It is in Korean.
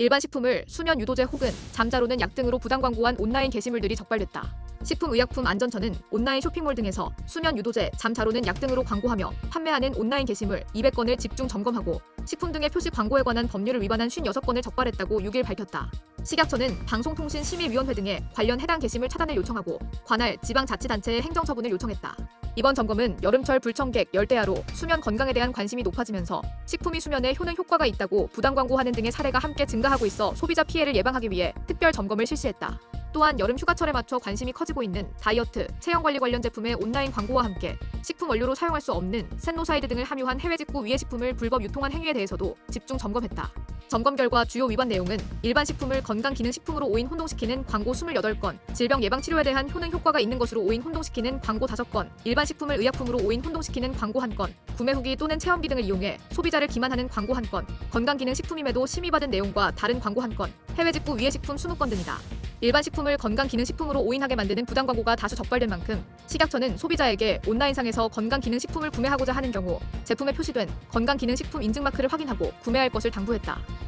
일반 식품을 수면 유도제 혹은 잠자로는 약 등으로 부당 광고한 온라인 게시물들이 적발됐다. 식품의약품안전처는 온라인 쇼핑몰 등에서 수면 유도제, 잠자로는 약 등으로 광고하며 판매하는 온라인 게시물 200건을 집중 점검하고 식품 등의 표시 광고에 관한 법률을 위반한 56건을 적발했다고 6일 밝혔다. 식약처는 방송통신심의위원회 등에 관련 해당 게시물 차단을 요청하고 관할 지방자치단체에 행정처분을 요청했다. 이번 점검은 여름철 불청객 열대야로 수면 건강에 대한 관심이 높아지면서 식품이 수면에 효능 효과가 있다고 부당 광고하는 등의 사례가 함께 증가하고 있어 소비자 피해를 예방하기 위해 특별 점검을 실시했다. 또한 여름 휴가철에 맞춰 관심이 커지고 있는 다이어트, 체형 관리 관련 제품의 온라인 광고와 함께 식품 원료로 사용할 수 없는 센노사이드 등을 함유한 해외 직구 위해 식품을 불법 유통한 행위에 대해서도 집중 점검했다. 점검 결과 주요 위반 내용은 일반 식품을 건강 기능 식품으로 오인 혼동시키는 광고 28건, 질병 예방 치료에 대한 효능 효과가 있는 것으로 오인 혼동시키는 광고 5건, 일반 식품을 의약품으로 오인 혼동시키는 광고 1건, 구매 후기 또는 체험비 등을 이용해 소비자를 기만하는 광고 1건, 건강 기능 식품임에도 심의받은 내용과 다른 광고 1건, 해외 직구 위해 식품 20건 등이다. 일반 식품을 건강 기능 식품으로 오인하게 만드는 부당 광고가 다수 적발된 만큼 식약처는 소비자에게 온라인상에서 건강 기능 식품을 구매하고자 하는 경우 제품에 표시된 건강 기능 식품 인증 마크를 확인하고 구매할 것을 당부했다.